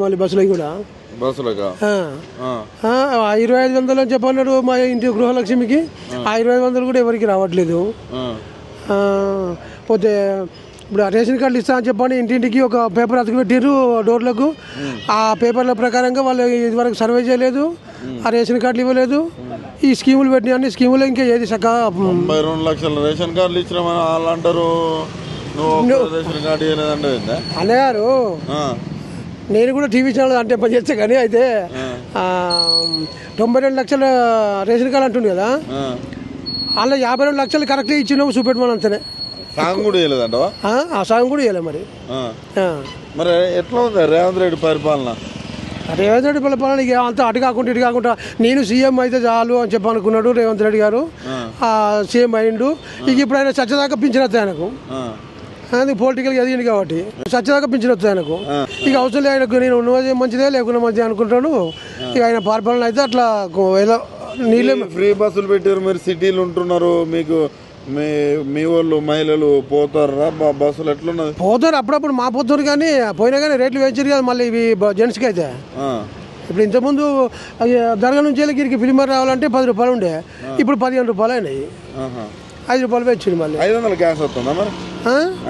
మళ్ళీ బస్సులో కూడా ఇరవై ఐదు వందలు అని చెప్పన్నాడు మా ఇంటి గృహలక్ష్మికి. ఆ. ఇరవై ఐదు వందలు కూడా ఎవరికి రావట్లేదు. పోతే ఇప్పుడు రేషన్ కార్డులు ఇస్తా అని చెప్పండి ఇంటింటికి ఒక పేపర్ అతుకు పెట్టిర్రు డోర్లకు. ఆ పేపర్ల ప్రకారంగా వాళ్ళు ఇదివరకు సర్వే చేయలేదు. ఆ రేషన్ కార్డులు ఇవ్వలేదు. ఈ స్కీములు పెట్టిన అన్ని స్కీములు ఇంకా ఏది తొంభై రెండు లక్షల రేషన్ కార్డులు వాళ్ళు అంటారు? అన్నగారు. నేను కూడా టీవీ ఛానల్ అంటే పని చేస్తే కానీ అయితే తొంభై రెండు లక్షల రేషన్ కార్డు అంటుంది కదా. అలా యాభై రెండు లక్షలు కరెక్ట్గా ఇచ్చినాము చూపెట్టమని అంతనే. సాంగ్ కూడా ఇవ్వలేదంటవా ఆ, సాంగ్ కూడా ఇవ్వలే మరి. మరి ఎట్లా ఉంది రేవంత్ రెడ్డి పరిపాలన? రేవంత్ రెడ్డి పిల్లపాలన ఇక అంతా అటు కాకుండా ఇటు కాకుండా నేను సీఎం అయితే చాలు అని చెప్పి అనుకున్నాడు రేవంత్ రెడ్డి గారు. సీఎం అయిండు. ఇక ఇప్పుడు ఆయన చచ్చదాకా పింఛన్ వస్తాయి ఆయనకు. ఆ. అది పొలిటికల్గా ఎదిగింది కాబట్టి. చచ్చదాకా పింఛన్ వస్తాయి ఆయనకు. ఇక అవసరం లేదు ఆయనకు నేను ఉన్నది మంచిదే లేకుండా మంచిదే అనుకుంటాను ఇక ఆయన పరిపాలన అయితే అట్లా ఏదో నీళ్ళే ఫ్రీ- బస్సులు పెట్టారు మీరు సిటీలు ఉంటున్నారు మీకు మీ మీ వాళ్ళు మహిళలు పోతారా? బస్సులు ఎట్లున్నది పోతారు అప్పుడప్పుడు మా పోతారు కానీ పోయినా కానీ రేట్లు పెంచారు కదా మళ్ళీ ఇవి జెంట్స్కి అయితే. ఇప్పుడు ఇంతకుముందు దర్గా నుంచి వెళ్ళి గిరికి ఫిలిమర్ రావాలంటే పది రూపాయలు ఉండే. ఇప్పుడు పదిహేను రూపాయలు అయినాయి. ఐదు రూపాయలు పెంచింది మళ్ళీ. ఐదు వందల గ్యాస్ వస్తుందా మరి?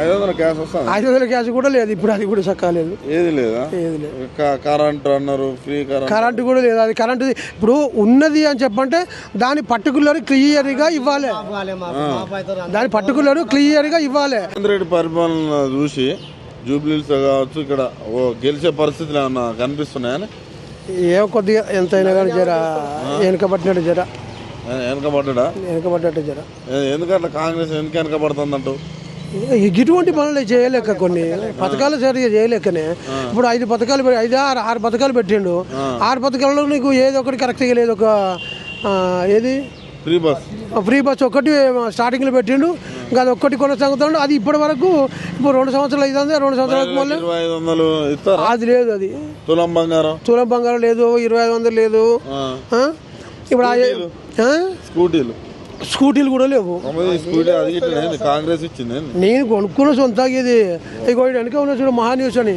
ఐదు వందల గ్యాస్ వస్తుందా. ఐదు వందల గ్యాస్ కూడా లేదు ఇప్పుడు అది కూడా సక్కలేదు ఏది లేదా? ఏది లేదు. కరెంట్ అన్నారు ఫ్రీ కరెంట్ కరెంటు కూడా లేదు అది కరెంటు ఇప్పుడు ఉన్నది అని చెప్పంటే దాని పర్టికులర్ క్లియర్గా ఇవ్వాలి. దాని పర్టికులర్ క్లియర్గా ఇవ్వాలి. రేవంత్ రెడ్డి పరిపాలన చూసి జూబ్లీస్ కావచ్చు ఇక్కడ ఓ గెలిచే పరిస్థితులు ఏమన్నా కనిపిస్తున్నాయని? ఏ కొద్దిగా ఎంతైనా కానీ జర వెనకబట్టినట్టు జర. వెనకబడ్డా వెనకబడ్డట్టు జర. ఎందుకట్లా కాంగ్రెస్ ఎందుకు వెనకబడుతుందంటూ? ఇటువంటి పనులు చేయలేక కొన్ని. పథకాలు సరిగా చేయలేకనే. ఇప్పుడు ఐదు పథకాలు ఐదు ఆరు ఆరు పథకాలు పెట్టిండు. ఆరు పథకాలలో నీకు ఏదో ఒకటి కరెక్ట్గా లేదు. ఒక ఏది? ఫ్రీ బస్ ఫ్రీ బస్ ఒకటి స్టార్టింగ్లో పెట్టిండు. ఇంకా అది ఒక్కటి కొనసాగుతాడు. అది ఇప్పటి వరకు ఇప్పుడు రెండు సంవత్సరాలు అవుతుంది రెండు సంవత్సరాలకు మళ్ళీ అది లేదు అది. తులం బంగారం. తులం బంగారం లేదు ఇరవై ఐదు వందలు లేదు? ఇప్పుడు? స్కూటీలు. స్కూటీలు కూడా లేవు? కాంగ్రెస్ ఇచ్చింది? నేను కొనుక్కున్న సొంతగా ఇది వెనక ఉన్న చూడు మహా న్యూస్ అని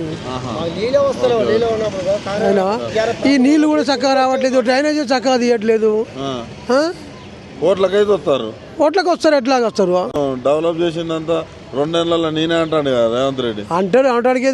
ఈ నీళ్ళు కూడా చక్కగా రావట్లేదు డ్రైనేజ్ చక్కగా తీయట్లేదు? కోట్లకైతే వస్తారు. ఓట్లకు వస్తారు ఎట్లాగ వస్తారు డెవలప్ చేసిందంతా రెండేళ్ళలో నేనే అంటాడు కదా రేవంత్ రెడ్డి. అంటాడు అంటాడికి